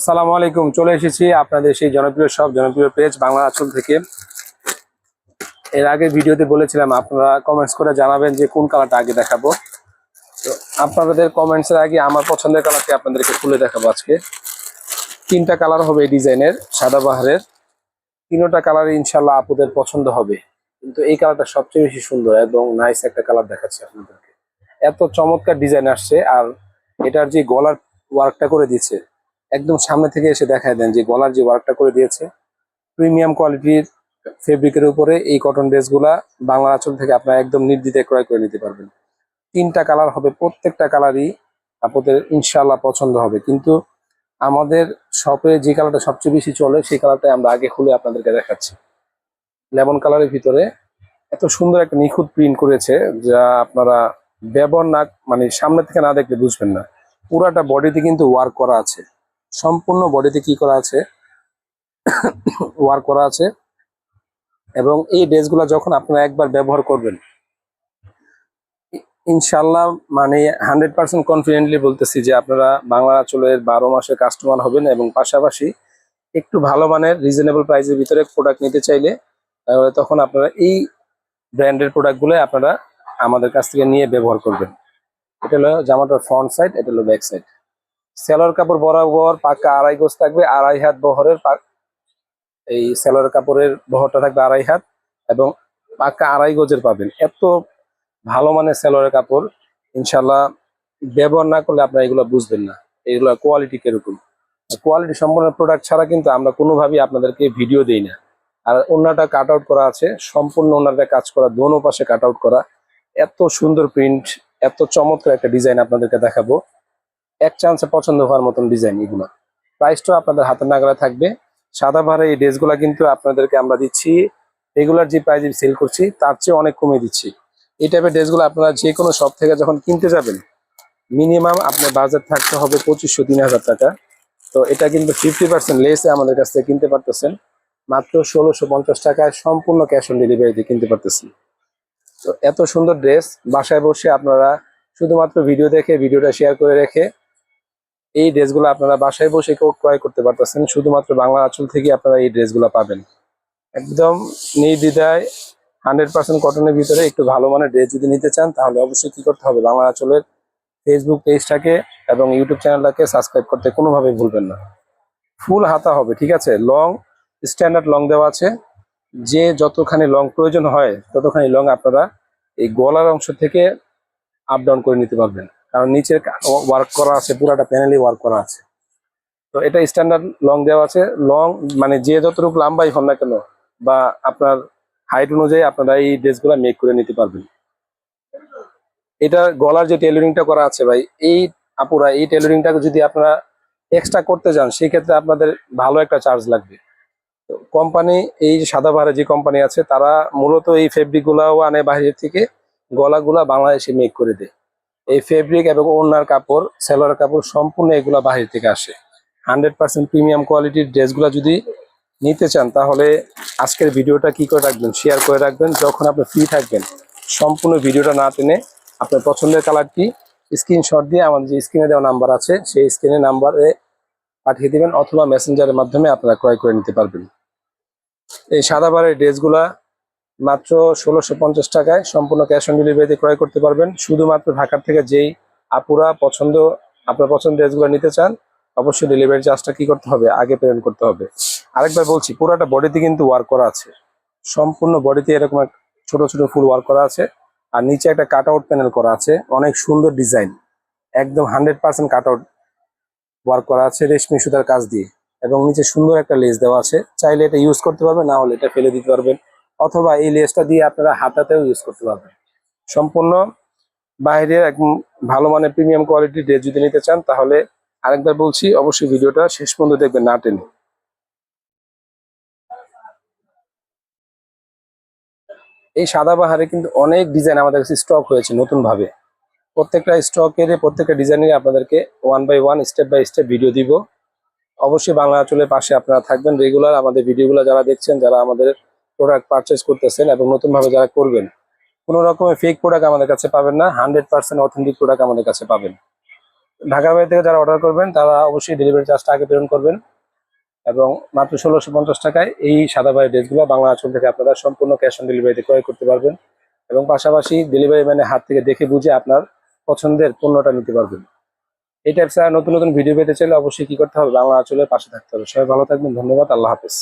আসসালামু আলাইকুম, চলে এসেছি আপনাদের সেই জনপ্রিয় সব জনপ্রিয় পেজ বাংলা আঁচল থেকে। এর আগে ভিডিওতে বলেছিলাম, আপনারা কমেন্টস করে জানাবেন যে কোন কালারটা আগে দেখাবো। তো আপনাদের কমেন্টসের আগে আমার পছন্দের কালারটি আপনাদেরকে খুলে দেখাবো আজকে। তিনটা কালার হবে এই ডিজাইনের সাদা বাহারের। তিনোটা কালার ইনশাল্লাহ আপুদের পছন্দ হবে। কিন্তু এই কালারটা সবচেয়ে বেশি সুন্দর এবং নাইস একটা কালার দেখাচ্ছে আপনাদেরকে। এত চমৎকার ডিজাইন আসছে আর এটার যে গলার ওয়ার্কটা করে দিয়েছে একদম সামনে থেকে এসে দেখায় দেন যে গলার যে ওয়ার্কটা করে দিয়েছে প্রিমিয়াম কোয়ালিটির ফেব্রিকের উপরে এই কটন ড্রেসগুলা বাংলা আঁচল থেকে আপনারা একদম নির্দ্বিধায় ক্রয় করে নিতে পারবেন। তিনটা কালার হবে, প্রত্যেকটা কালারই আপনাদের ইনশাল্লাহ পছন্দ হবে। কিন্তু আমাদের শপে যে কালারটা সবচেয়ে বেশি চলে, সেই কালারটাই আমরা আগে খুলে আপনাদেরকে দেখাচ্ছি। লেমন কালারের ভিতরে এত সুন্দর একটা নিখুঁত প্রিন্ট করেছে, যা আপনারা ব্যবহার না মানে সামনে থেকে না দেখলে বুঝবেন না। পুরাটা বডিতে কিন্তু ওয়ার্ক করা আছে। সম্পূর্ণ বডিতে কি করা আছে? ওয়ার্ক করা আছে। এবং এই ড্রেসগুলো যখন আপনারা একবার ব্যবহার করবেন ইনশাল্লাহ মানে হান্ড্রেড পার্সেন্ট কনফিডেন্টলি বলতেছি যে আপনারা বাংলা আঁচলের বারো মাসের কাস্টমার হবেন এবং পাশাপাশি একটু ভালো মানের রিজনেবল প্রাইসের ভিতরে প্রোডাক্ট নিতে চাইলে, তাহলে তখন আপনারা এই ব্র্যান্ডের প্রোডাক্টগুলো আপনারা আমাদের কাছ থেকে নিয়ে ব্যবহার করবেন। এটা হলো জামাটার ফ্রন্ট সাইড এটা হলো ব্যাক সাইড সেলোয়ার কাপড় বরাবর পাক্কা আড়াই গোজ থাকবে, আড়াই হাত বহরের এই সেলোয়ার কাপড়ের বহরটা থাকবে আড়াই হাত এবং পাক্কা আড়াই গজের পাবেন। এত ভালো মানের সেলোয়ারের কাপড় ইনশাল্লাহ ব্যবহার না করলে আপনারা এগুলো বুঝবেন না। এগুলো কোয়ালিটি কীরকম? কোয়ালিটি সম্পূর্ণ প্রোডাক্ট ছাড়া কিন্তু আমরা কোনোভাবেই আপনাদেরকে ভিডিও দেই না। আর অন্যটা কাট আউট করা আছে, সম্পূর্ণ ওনারটা কাজ করা, দোনো পাশে কাট আউট করা। এত সুন্দর প্রিন্ট এত চমৎকার একটা ডিজাইন আপনাদেরকে দেখাবো। এক চান্সে পছন্দ হওয়ার মতন ডিজাইন এগুলো। প্রাইসটাও আপনাদের হাতের নাগালে থাকবে। সাদা ভাড়া এই ড্রেসগুলো কিন্তু আপনাদেরকে আমরা দিচ্ছি। রেগুলার যে প্রাইজে সেল করছি, তার চেয়ে অনেক কমে দিচ্ছি। এই টাইপের ড্রেসগুলো আপনারা যে কোনো শপ থেকে যখন কিনতে যাবেন মিনিমাম আপনার বাজার থাকতে হবে পঁচিশশো, তিন হাজার টাকা। তো এটা কিন্তু ফিফটি পার্সেন্ট লেসে আমাদের কাছ থেকে কিনতে পারতেছেন। মাত্র ষোলোশো পঞ্চাশ টাকায় সম্পূর্ণ ক্যাশ অন ডেলিভারিতে কিনতে পারতেছি তো এত সুন্দর ড্রেস বাসায় বসে আপনারা শুধুমাত্র ভিডিও দেখে ভিডিওটা শেয়ার করে রেখে এই ড্রেসগুলো আপনারা বাসায় বসে কেউ ক্রয় করতে পারতেছেন। শুধুমাত্র বাংলা আঁচল থেকে আপনারা এই ড্রেসগুলো পাবেন। একদম নির্দ্বিধায় হান্ড্রেড পার্সেন্ট কটনের ভিতরে একটু ভালো মানের ড্রেস যদি নিতে চান, তাহলে অবশ্যই কি করতে হবে? বাংলা আঁচলের ফেসবুক পেজটাকে এবং ইউটিউব চ্যানেলটাকে সাবস্ক্রাইব করতে কোনোভাবেই ভুলবেন না। ফুল হাতা হবে, ঠিক আছে? লং স্ট্যান্ডার্ড লং দেওয়া আছে। যে যতখানি লং প্রয়োজন হয়, ততখানি লং আপনারা এই গলার অংশ থেকে আপ ডাউন করে নিতে পারবেন। কারণ নিচে ওয়ার্ক করা আছে, পুরাটা প্যানেলই ওয়ার্ক করা আছে। তো এটা স্ট্যান্ডার্ড লং দেওয়া আছে। লং মানে যে যতটুকু লম্বাই হন না কেন, বা আপনার হাইট অনুযায়ী আপনারা এই ড্রেসগুলো মেক করে নিতে পারবেন। এটা গলার যে টেলারিংটা করা আছে ভাই, এই আপুরা এই টেলারিংটা যদি আপনারা এক্সট্রা করতে যান, সেক্ষেত্রে আপনাদের ভালো একটা চার্জ লাগবে। কোম্পানি এই সাদা ভাড়া যে কোম্পানি আছে, তারা মূলত এই ফেব্রিক গুলাও আনে বাইরে থেকে, গলাগুলা বাংলাদেশে মেক করে দেয়। এই ফেব্রিক এবং ওনার কাপড় সেলোয়ার কাপড় সম্পূর্ণ এগুলা বাহির থেকে আসে। হান্ড্রেড পার্সেন্ট প্রিমিয়াম কোয়ালিটির ড্রেসগুলো যদি নিতে চান, তাহলে আজকের ভিডিওটা কি করে রাখবেন? শেয়ার করে রাখবেন। যখন আপনি ফ্রি থাকবেন, সম্পূর্ণ ভিডিওটা না টেনে আপনার পছন্দের কালারটি স্ক্রিনশট দিয়ে আমাদের যে স্ক্রিনে দেওয়া নাম্বার আছে, সেই স্ক্রিনে নাম্বারে পাঠিয়ে দিবেন অথবা মেসেঞ্জারের মাধ্যমে আপনারা ক্রয় করে নিতে পারবেন। এই সাদা সাদাবারের ড্রেসগুলা মাত্র ষোলোশো পঞ্চাশ টাকায় সম্পূর্ণ ক্যাশ অন ডেলিভারিতে ক্রয় করতে পারবেন। শুধুমাত্র ঢাকার থেকে যেই আপুরা পছন্দ, আপনার পছন্দের ড্রেসগুলো নিতে চান, অবশ্যই ডেলিভারি চার্জটা কি করতে হবে? আগে পেমেন্ট করতে হবে। আরেকবার বলছি, পুরোটা বডিতে কিন্তু ওয়ার্ক করা আছে। সম্পূর্ণ বডিতে এরকম এক ছোট ছোট ফুল ওয়ার্ক করা আছে। আর নিচে একটা কাট আউট প্যানেল করা আছে। অনেক সুন্দর ডিজাইন একদম hundred percent cut out work করা আছে রেশমি সুতার কাজ দিয়ে। এবং নিচে সুন্দর একটা লেস দেওয়া আছে। চাইলে এটা ইউজ করতে পারবেন, না হলে এটা ফেলে দিতে পারবেন। অথবা এই লেসটা দিয়ে আপনারা হাতাতেও ইউজ করতে পারবেন। সম্পূর্ণ বাইরের একদম ভালো মানের প্রিমিয়াম কোয়ালিটির ড্রেস যদি নিতে চান, তাহলে আরেকবার বলছি, অবশ্যই ভিডিওটা শেষ পর্যন্ত দেখবেন, না টেনে। এই সাদা বাহারে কিন্তু অনেক ডিজাইন আমাদের কাছে স্টক হয়েছে নতুন ভাবে প্রত্যেকটা স্টকের প্রত্যেকটা ডিজাইনের আপনাদেরকে one by one step by step video দিব। অবশ্যই বাংলা আঁচলের পাশে আপনারা থাকবেন। রেগুলার আমাদের ভিডিওগুলো যারা দেখছেন, যারা আমাদের প্রোডাক্ট পারচেস করতেছেন এবং নতুনভাবে যারা করবেন, কোনো রকমের ফেক প্রোডাক্ট আমাদের কাছে পাবেন না হান্ড্রেড পার্সেন্ট অথেন্টিক প্রোডাক্ট আমাদের কাছে পাবেন। ঢাকার বাইরে থেকে যারা অর্ডার করবেন, তারা অবশ্যই ডেলিভারি চার্জটা আগে প্রেরণ করবেন এবং মাত্র ষোলোশো পঞ্চাশ টাকায় এই সাদা ভাইয়ের ড্রেসগুলো বাংলা আঁচল থেকে আপনারা সম্পূর্ণ ক্যাশ অন ডেলিভারিতে ক্রয় করতে পারবেন এবং পাশাপাশি ডেলিভারি ম্যানের হাত থেকে দেখে বুঝে আপনার পছন্দের পণ্যটা নিতে পারবেন। এই টাইপস নতুন নতুন ভিডিও পেতে চাইলে অবশ্যই কি করতে হবে? বাংলা আঁচলের পাশে থাকতে হবে। সবাই ভালো থাকবেন, ধন্যবাদ, আল্লাহ হাফেজ।